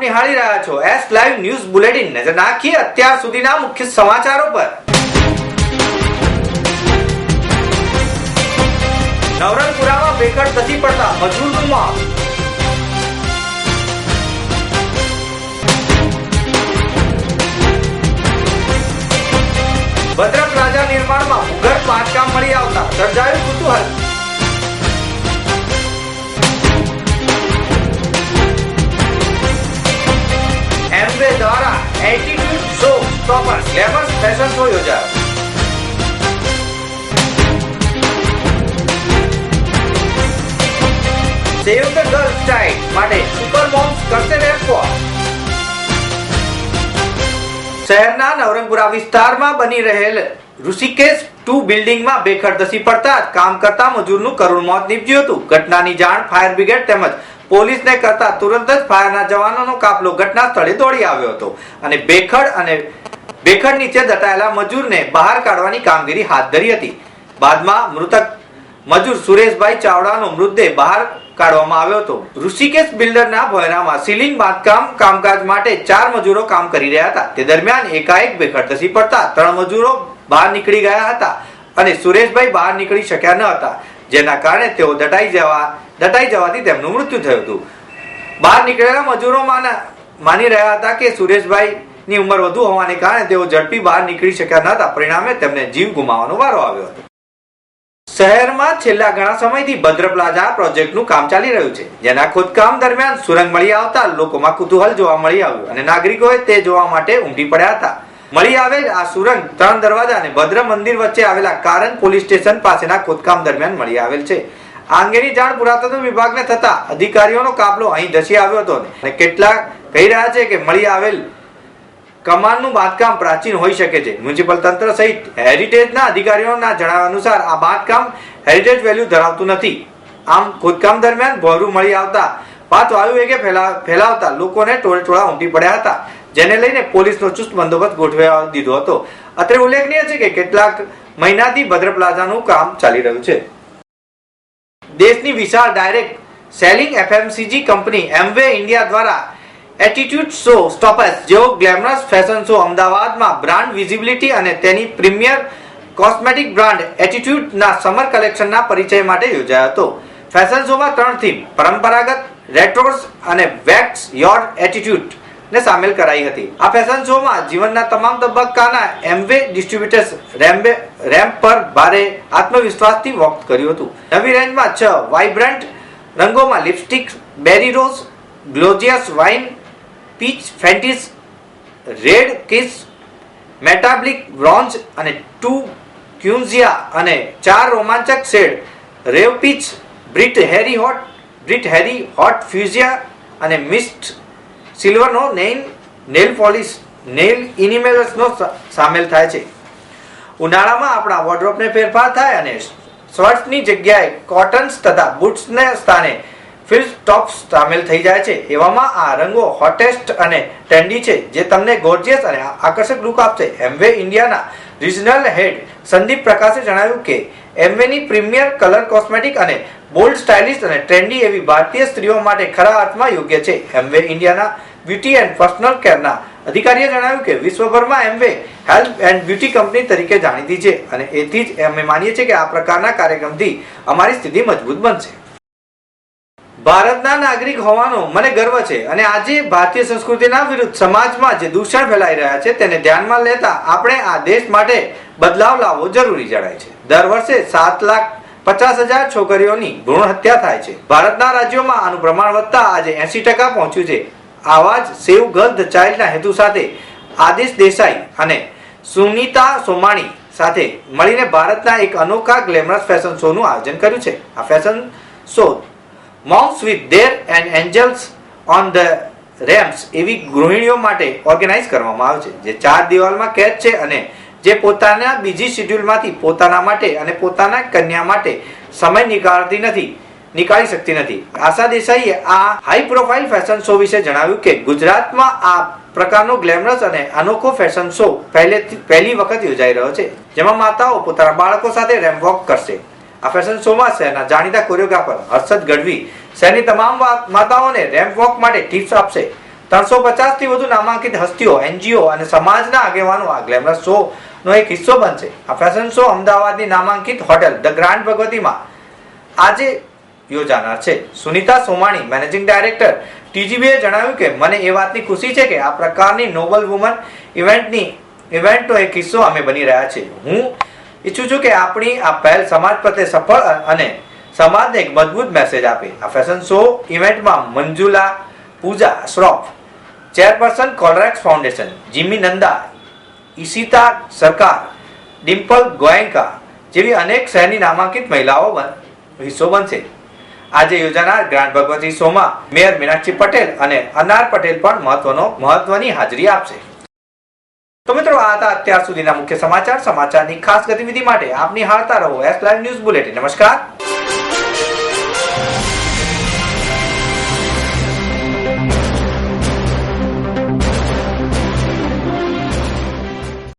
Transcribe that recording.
નિહાળી રહ્યા છો એસ લાઈવ ન્યૂઝ બુલેટિન નજર નાખીએ અત્યાર સુધીના મુખ્ય સમાચારો પર. નવરંગપુરામાં બેકડ થતી પડતા મજૂરનું મોત. ભદ્રક રાજા નિર્માણમાં ભૂગર્ભ બાંધકામ મળી આવતા સર્જાયું કુતૂહલ. શહેરના નવરંગપુરા વિસ્તારમાં બની રહેલ ઋષિકેશ ટુ બિલ્ડિંગમાં બેખડ ધસી પડતા કામ કરતા મજૂરનું કરુણ મોત નીપજ્યું હતું. ઘટનાની જાણ ફાયર બ્રિગેડ તેમજ પોલીસને કરતા તુરંત જ ફાયરના જવાનોનો કાફલો ઘટના સ્થળે દોડી આવ્યો હતો અને બેખડ અને બેખડ નીચે દટાયેલા મજૂરને બહાર કાઢવાની કામગીરી હાથ ધરી હતી. બાદમાં મૃતક મજૂર સુરેશભાઈ ચાવડાનો મૃતદેહ બહાર કાઢવામાં આવ્યો હતો. ઋષિકેશ બિલ્ડરના ભોયરામાં સીલિંગ, બાંધકામ કામકાજ માટે ચાર મજૂરો કામ કરી રહ્યા હતા. તે દરમિયાન એકાએક બેખડ ધસી પડતા ત્રણ મજૂરો બહાર નીકળી ગયા હતા અને સુરેશભાઈ બહાર નીકળી શક્યા ન હતા. જેના કારણે તેઓ દટાઈ જવા દટાઈ જવાથી તેમનું મૃત્યુ થયું હતું. બહાર નીકળેલા મજૂરો માની રહ્યા હતા કે સુરેશભાઈ ની ઉંમર વધુ હોવાને કારણે તેઓ ઝડપી બહાર નીકળી શક્યા ન હતા. પરિણામે તેમને જીવ ગુમાવવાનો વારો આવ્યો હતો. શહેરમાં છેલ્લા ઘણા સમયથી ભદ્ર પ્લાઝા પ્રોજેક્ટનું કામ ચાલી રહ્યું છે, જેના ખોદકામ દરમિયાન સુરંગ મળી આવતા લોકોમાં કુતૂહલ જોવા મળી આવ્યું અને નાગરિકોએ તે જોવા માટે ઉમટી પડ્યા હતા. મળી આવેલ આ સુરંગ ત્રણ દરવાજા અને ભદ્ર મંદિર વચ્ચે આવેલા કારણ પોલીસ સ્ટેશન પાસેના ખોદકામ દરમિયાન મળી આવેલ છે. આ અંગેની જાણ પુરાતત્વ વિભાગને થતા અધિકારીઓનો કાફલો અહીં ધસી આવ્યો હતો અને કેટલાક કહી રહ્યા છે કે મળી આવેલ કમાનનું બાંધકામ પ્રાચીન હોઈ શકે છે. મ્યુનિસિપલ તંત્ર સહિત હેરિટેજના અધિકારીઓના જણાવ્યા અનુસાર આ બાંધકામ હેરિટેજ વેલ્યુ ધરાવતું નથી. આમ ખોદકામ દરમિયાન ભોરું મળી આવતા પાંચ વાયુ વેગે ફેલા- ફેલાવતા લોકોને ટોળે ટોળા ઉમટી પડ્યા હતા. જેને લઈને પોલીસનો ચુસ્ત બંદોબસ્ત ગોઠવી દીધો હતો. અત્રે ઉલ્લેખનીય છે કે કેટલાક મહિનાથી ભદ્ર પ્લાઝાનું કામ ચાલી રહ્યું છે. દેશની વિશાળ direct selling FMCG company Amway India દ્વારા એટીટ્યુડ શો સ્ટોપર્સ જેવો ગ્લેમરસ ફેશન શો અમદાવાદમાં બ્રાન્ડ વિઝિબિલિટી અને તેની પ્રીમિયર કોસ્મેટિક બ્રાન્ડ એટીટ્યુડના સમર કલેક્શનના પરિચય માટે યોજાયો હતો. ફેશન શોમાં ત્રણ થીમ પરંપરાગત રેટ્રોસ અને વેક્સ યોર એટીટ્યુડ ને સામેલ કરાઈ હતી. આ ફેશન શોમાં જીવનના તમામ તબક્કાના એમવે ડિસ્ટ્રીબ્યુટર્સ રેમ્બે રેમ્પ પર ભારે આત્મવિશ્વાસથી વોક કર્યું હતું. નવી રેન્જમાં છ વાઇબ્રન્ટ રંગોમાં lipstick berry rose gorgeous wine peach fantasy red kiss metallic bronze અને ટુ ક્યુન્ઝિયા અને ચાર રોમાંચક શેડ રેવ પીચ બ્રિટ હેરી હોટ બ્રિટ હેરી હોટ ફ્યુઝિયા અને મિસ્ટ સિલ્વરનો નેઇલ નેલ પોલિશ નેલ ઇનિમેલર્સનો સામેલ થાય છે. ઉનાળામાં આપણા વોર્ડરોબને ફેરફાર થાય અને શર્ટ્સની જગ્યાએ કોટન્સ તથા બૂટ્સને સ્થાને ફિલ્સ ટોપ્સ સામેલ થઈ જાય છે. એવામાં આ રંગો હોટેસ્ટ અને ટ્રેન્ડી છે, જે તમને ગોર્જિયસ અને આકર્ષક લુક આપશે. એમવે ઇન્ડિયાના રિજનલ હેડ સંદીપ પ્રકાશે જણાવ્યું કે એમવેની પ્રીમિયર કલર કોસ્મેટિક અને બોલ્ડ સ્ટાઇલિશ અને ટ્રેન્ડી એવી ભારતીય સ્ત્રીઓ માટે ખરા અર્થમાં યોગ્ય છે. એમવે ઇન્ડિયાના બ્યુટી એન્ડ પર્સનલ કેરના અધિકારીએ જણાવ્યું કે વિશ્વભરમાં Amway health and beauty company તરીકે જાણીતી છે અને એથી જ અમે માનીએ છીએ કે આ પ્રકારના કાર્યક્રમથી અમારી સ્થિતિ મજબૂત બનશે. ભારતના નાગરિક હોવાનો મને ગર્વ છે અને આજે ભારતીય સંસ્કૃતિના વિરુદ્ધ સમાજમાં જે દૂષણ ફેલાઈ રહ્યા છે તેને ધ્યાનમાં લેતા આપણે આ દેશ માટે બદલાવ લાવવો જરૂરી જણાય છે. દર વર્ષે સાત લાખ પચાસ હજાર છોકરીઓની ભ્રૂણ હત્યા થાય છે. ભારતના રાજ્યોમાં આનું પ્રમાણ વધતા આજે એસી ટકા પહોંચ્યું છે. આવા જ સેવ ગર્લ ચાઇલ્ડના હેતુ સાથે આદેશ દેસાઈ અને સુનીતા સોમાણી સાથે મળીને ભારતના એક અનોખા ગ્લેમરસ ફેશન શોનું આયોજન કર્યું છે. આ fashion show moms with their and angels on the ramps એવી ગૃહિણીઓ માટે ઓર્ગેનાઇઝ કરવામાં આવે છે. જે ચાર દિવાલમાં કેદ છે અને જે પોતાના બીજી શેડ્યુલમાંથી પોતાના માટે અને પોતાના કન્યા માટે સમય નીકાળતી નથી. નીકાળી શકતી નથી. આશા દેસાઈએ આ હાઈ પ્રોફાઇલ ફેશન શો વિશે જણાવ્યું કે ગુજરાતમાં આ પ્રકારનો ગ્લેમરસ અને અનોખો ફેશન શો પહેલેથી, પહેલી વખત યોજાઈ રહ્યો છે, જેમાં માતાઓ પોતાના બાળકો સાથે રેમ્પ વોક કરશે. આ ફેશન શોમાં શહેરના જાણીતા કોરિયોગ્રાફર હર્ષદ ગઢવી શહેરની તમામ માતાઓને રેમ્પ વોક માટે ટિપ્સ આપશે. ત્રણસો પચાસથી વધુ નામાંકિત હસ્તીઓ, એનજીઓ અને સમાજના આગેવાનો આ ગ્લેમરસ શો નો એક હિસ્સો બનશે. આ ફેશન શો અમદાવાદની નામાંકિત હોટેલ ધ ગ્રાન્ડ ભગવતીમાં આજે યોજાનાર છે. સુનિતા સોમાણી મેનેજિંગ ડાયરેક્ટર ટીજીબીએ જણાવ્યું કે, મને એ વાતની ખુશી છે કે આ પ્રકારની નોબલ વુમન ઇવેન્ટની ઇવેન્ટનો એક હિસ્સો અમે બની રહ્યા છીએ. હું ઈચ્છું છું કે આપણી આ પહેલ સમાજ પ્રત્યે સફળ અને સમાજને એક મજબૂત મેસેજ આપે. આ ફેશન શો ઇવેન્ટમાં Manjula Pooja Shroff chairperson Colorex foundation, Jimmy Nanda, Ishita Sarkar, Dimple Goenka જેવી અનેક શહેરની નામાંકિત મહિલાઓ હિસ્સો બનશે. આજે યોજાનાર ગ્રાન્ડ ભગવતી શોમાં મેયર મીનાક્ષી પટેલ અને અનાર પટેલ પણ મહત્વનો, મહત્વની હાજરી આપશે. તો મિત્રો, આ હતા અત્યાર સુધીના મુખ્ય સમાચાર, સમાચારની ખાસ ગતિવિધિ માટે આપની નિહાળતા રહો એસ લાઈવ ન્યૂઝ બુલેટિન નમસ્કાર.